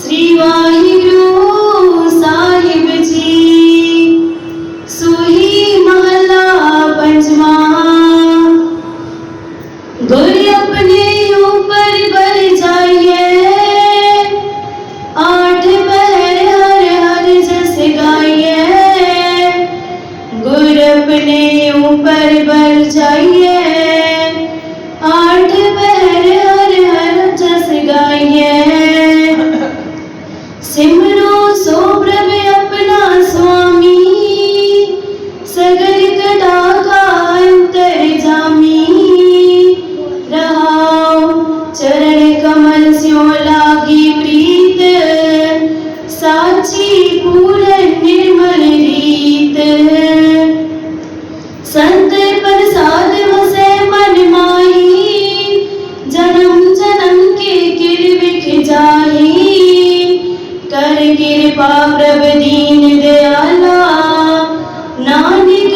श्री वाहिगुरु साहिब जी सुही महला पंचवा गुर अपने ऊपर बर जाइए, आठ पहर हर हर जस गाइए। गुर अपने ऊपर बर जाइए।